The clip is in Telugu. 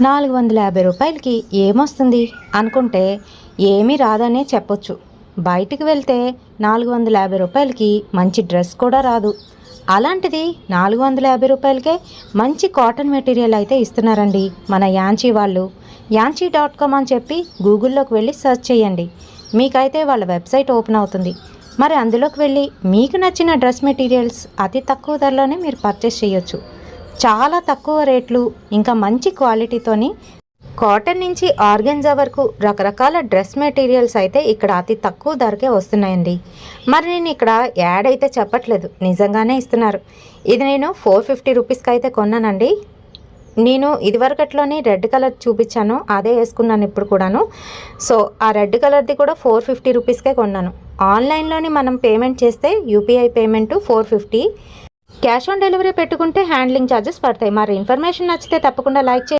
నాలుగు వందల యాభై రూపాయలకి ఏమొస్తుంది? అనుకుంటే ఏమీ రాదనే చెప్పొచ్చు. బయటికి వెళ్తే నాలుగు వందల యాభై రూపాయలకి మంచి డ్రెస్ కూడా రాదు. అలాంటిది నాలుగు వందల యాభై రూపాయలకే మంచి కాటన్ మెటీరియల్ అయితే ఇస్తున్నారండి మన యాంచీ వాళ్ళు. యాంచీ డాట్ కామ్ అని చెప్పి గూగుల్లోకి వెళ్ళి సెర్చ్ చేయండి. మీకైతే వాళ్ళ వెబ్సైట్ ఓపెన్ అవుతుంది. మరి అందులోకి వెళ్ళి మీకు నచ్చిన డ్రెస్ మెటీరియల్స్ అతి తక్కువ ధరలోనే మీరు పర్చేస్ చేయొచ్చు. చాలా తక్కువ రేట్లు ఇంకా మంచి క్వాలిటీతోని కాటన్ నుంచి ఆర్గెన్జా వరకు రకరకాల డ్రెస్ మెటీరియల్స్ అయితే ఇక్కడ అతి తక్కువ ధరకే వస్తున్నాయండి. మరి నేను ఇక్కడ యాడ్ అయితే చెప్పట్లేదు నిజంగానే ఇస్తున్నారు. ఇది నేను ఫోర్ ఫిఫ్టీ రూపీస్కి అయితే కొన్నానండి. నేను ఇదివరకట్లోనే రెడ్ కలర్ చూపించాను అదే వేసుకున్నాను ఇప్పుడు కూడాను. సో ఆ రెడ్ కలర్ది కూడా ఫోర్ ఫిఫ్టీ రూపీస్కే కొన్నాను. ఆన్లైన్లోని మనం పేమెంట్ చేస్తే UPI payment four fifty cash on delivery పెట్టుకుంటే హ్యాండ్లింగ్ ఛార్జెస్ పడతాయి. మరి ఇన్ఫర్మేషన్ నచ్చితే తప్పకుండా లైక్ చేయండి.